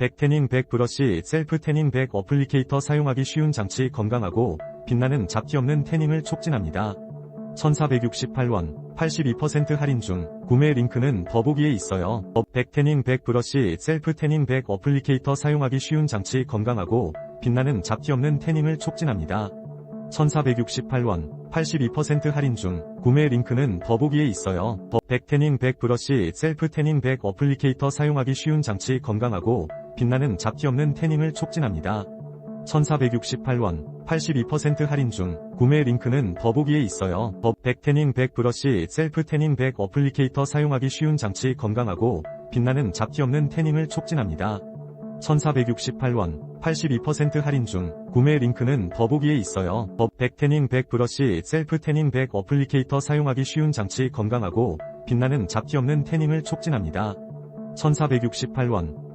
백태닝 백 브러쉬 셀프 태닝 백 어플리케이터 사용하기 쉬운 장치 건강하고 빛나는 잡티 없는 태닝을 촉진합니다. 1468원 82% 할인 중 구매 링크는 더보기에 있어요. 어, 백태닝 백 브러쉬 셀프 태닝 백 어플리케이터 사용하기 쉬운 장치 건강하고 빛나는 잡티 없는 태닝을 촉진합니다. 1468원 82% 할인 중 구매 링크는 더보기에 있어요. 더 백태닝 백 브러쉬 셀프 태닝 백 어플리케이터 사용하기 쉬운 장치 건강하고 빛나는 잡티 없는 태닝을 촉진합니다. 1468원 82% 할인 중 구매 링크는 더보기에 있어요. 더 백태닝 백 브러쉬 셀프 태닝 백 어플리케이터 사용하기 쉬운 장치 건강하고 빛나는 잡티 없는 태닝을 촉진합니다. 1468원 82% 할인 중 구매 링크는 더보기에 있어요. 더 백태닝 백 브러쉬 셀프 태닝 백 어플리케이터 사용하기 쉬운 장치 건강하고 빛나는 잡티 없는 태닝을 촉진합니다. 1468원